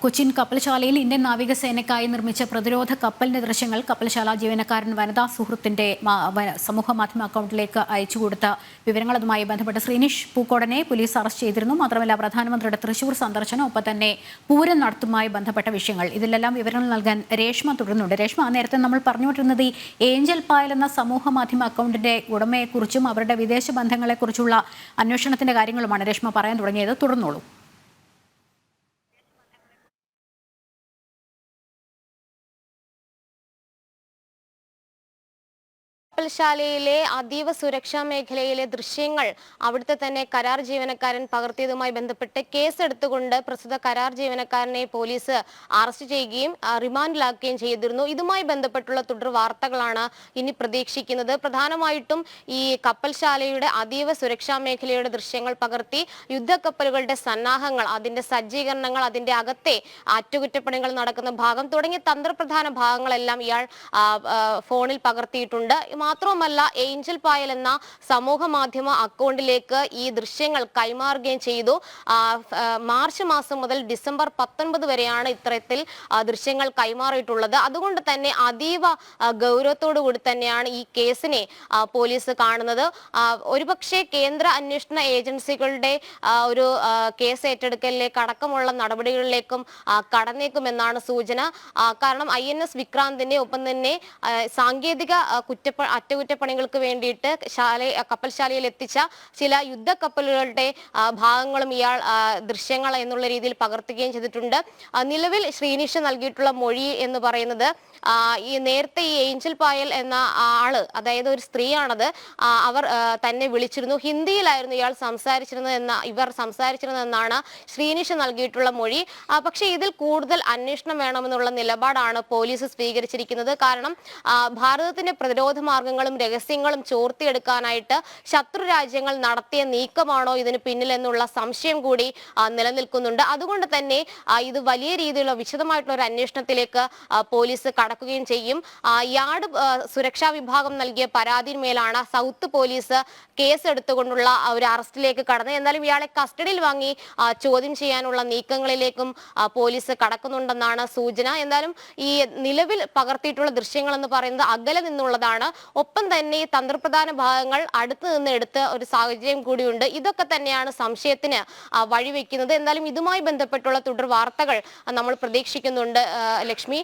Cochin കപ്പൽശാലയിൽ Indian നാവികസേനയ്ക്കായി നിർമ്മിച്ച പ്രതിരോധ കപ്പലിന്റെ ദൃശ്യങ്ങൾ കപ്പൽശാല ജീവനക്കാരൻ വനിതാ സുഹൃത്തിന്റെ സമൂഹ മാധ്യമ അക്കൗണ്ടിലേക്ക് അയച്ചു കൊടുത്ത വിവരങ്ങൾ അതുമായി ബന്ധപ്പെട്ട് ശ്രീനിഷ് പൂക്കോടനെ പോലീസ് അറസ്റ്റ് ചെയ്തിരുന്നു. മാത്രമല്ല പ്രധാനമന്ത്രിയുടെ തൃശൂർ സന്ദർശനം ഒപ്പം തന്നെ പൂരം നടത്തുമായി ബന്ധപ്പെട്ട വിഷയങ്ങൾ. ഇതിലെല്ലാം വിവരങ്ങൾ നൽകാൻ രേഷ്മ തുടരുന്നുണ്ട്. രേഷ്മ നേരത്തെ നമ്മൾ പറഞ്ഞുകൊണ്ടിരുന്നത് ഈ ഏഞ്ചൽ പായൽ എന്ന സമൂഹ മാധ്യമ അക്കൗണ്ടിന്റെ ഉടമയെക്കുറിച്ചും അവരുടെ വിദേശ ബന്ധങ്ങളെക്കുറിച്ചുള്ള അന്വേഷണത്തിന്റെ കാര്യങ്ങളുമാണ് രേഷ്മ പറയാൻ തുടങ്ങിയത്. തുടർന്നോളൂ. കപ്പൽശാലയിലെ അതീവ സുരക്ഷാ മേഖലയിലെ ദൃശ്യങ്ങൾ അവിടുത്തെ തന്നെ കരാർ ജീവനക്കാരൻ പകർത്തിയതുമായി ബന്ധപ്പെട്ട് കേസെടുത്തുകൊണ്ട് പ്രസ്തുത കരാർ ജീവനക്കാരനെ പോലീസ് അറസ്റ്റ് ചെയ്യുകയും റിമാൻഡിലാക്കുകയും ചെയ്തിരുന്നു. ഇതുമായി ബന്ധപ്പെട്ടുള്ള തുടർ വാർത്തകളാണ് ഇനി പ്രതീക്ഷിക്കുന്നത്. പ്രധാനമായിട്ടും ഈ കപ്പൽശാലയുടെ അതീവ സുരക്ഷാ മേഖലയുടെ ദൃശ്യങ്ങൾ പകർത്തി യുദ്ധക്കപ്പലുകളുടെ സന്നാഹങ്ങൾ അതിന്റെ സജ്ജീകരണങ്ങൾ അതിന്റെ അകത്തെ അറ്റകുറ്റപ്പണികൾ നടക്കുന്ന ഭാഗം തുടങ്ങിയ തന്ത്രപ്രധാന ഭാഗങ്ങളെല്ലാം ഇയാൾ ഫോണിൽ പകർത്തിയിട്ടുണ്ട്. മാത്രവുമല്ല ഏഞ്ചൽ പായൽ എന്ന സമൂഹ മാധ്യമ അക്കൗണ്ടിലേക്ക് ഈ ദൃശ്യങ്ങൾ കൈമാറുകയും ചെയ്തു. മാർച്ച് മാസം മുതൽ ഡിസംബർ പത്തൊൻപത് വരെയാണ് ഇത്തരത്തിൽ ദൃശ്യങ്ങൾ കൈമാറിയിട്ടുള്ളത്. അതുകൊണ്ട് തന്നെ അതീവ ഗൗരവത്തോടു കൂടി തന്നെയാണ് ഈ കേസിനെ പോലീസ് കാണുന്നത്. ഒരുപക്ഷെ കേന്ദ്ര അന്വേഷണ ഏജൻസികളുടെ ഒരു കേസ് ഏറ്റെടുക്കലിലേക്ക് അടക്കമുള്ള നടപടികളിലേക്കും കടന്നേക്കും കടന്നേക്കുമെന്നാണ് സൂചന. കാരണം ഐ എൻ എസ് വിക്രാന്തിന്റെ ഒപ്പം തന്നെ സാങ്കേതിക കുറ്റപ്പ അറ്റകുറ്റപ്പണികൾക്ക് വേണ്ടിയിട്ട് ശാല കപ്പൽശാലയിൽ എത്തിച്ച ചില യുദ്ധക്കപ്പലുകളുടെ ഭാഗങ്ങളും ഇയാൾ ദൃശ്യങ്ങൾ എന്നുള്ള രീതിയിൽ പകർത്തുകയും ചെയ്തിട്ടുണ്ട്. നിലവിൽ ശ്രീനിഷ് നൽകിയിട്ടുള്ള മൊഴി എന്ന് പറയുന്നത് ഈ നേരത്തെ ഈ ഏഞ്ചൽ പായൽ എന്ന ആൾ അതായത് ഒരു സ്ത്രീയാണത് അവർ തന്നെ വിളിച്ചിരുന്നു. ഹിന്ദിയിലായിരുന്നു ഇയാൾ സംസാരിച്ചിരുന്നത് എന്ന ഇവർ സംസാരിച്ചിരുന്നതെന്നാണ് ശ്രീനിഷ് നൽകിയിട്ടുള്ള മൊഴി. പക്ഷേ ഇതിൽ കൂടുതൽ അന്വേഷണം വേണമെന്നുള്ള നിലപാടാണ് പോലീസ് സ്വീകരിച്ചിരിക്കുന്നത്. കാരണം ഭാരതത്തിന്റെ പ്രതിരോധ മാർഗങ്ങളും രഹസ്യങ്ങളും ചോർത്തിയെടുക്കാനായിട്ട് ശത്രു രാജ്യങ്ങൾ നടത്തിയ നീക്കമാണോ ഇതിന് പിന്നിലെന്നുള്ള സംശയം കൂടി നിലനിൽക്കുന്നുണ്ട്. അതുകൊണ്ട് തന്നെ ഇത് വലിയ രീതിയിലുള്ള വിശദമായിട്ടുള്ള ഒരു അന്വേഷണത്തിലേക്ക് പോലീസ് കടക്കുകയും ചെയ്യും. യാർഡ് സുരക്ഷാ വിഭാഗം നൽകിയ പരാതിന്മേലാണ് സൗത്ത് പോലീസ് കേസ് എടുത്തുകൊണ്ടുള്ള ഒരു അറസ്റ്റിലേക്ക് കടന്നത്. എന്നാലും ഇയാളെ കസ്റ്റഡിയിൽ വാങ്ങി ചോദ്യം ചെയ്യാനുള്ള നീക്കങ്ങളിലേക്കും പോലീസ് കടക്കുന്നുണ്ടെന്നാണ് സൂചന. എന്തായാലും ഈ നിലവിൽ പകർത്തിയിട്ടുള്ള ദൃശ്യങ്ങൾ എന്ന് പറയുന്നത് അകലെ നിന്നുള്ളതാണ്. ഒപ്പം തന്നെ ഈ തന്ത്രപ്രധാന ഭാഗങ്ങൾ അടുത്ത് നിന്ന് എടുത്ത ഒരു സാഹചര്യം കൂടിയുണ്ട്. ഇതൊക്കെ തന്നെയാണ് സംശയത്തിന് വഴിവെക്കുന്നത്. എന്തായാലും ഇതുമായി ബന്ധപ്പെട്ടുള്ള തുടർ വാർത്തകൾ നമ്മൾ പ്രതീക്ഷിക്കുന്നുണ്ട് ലക്ഷ്മി.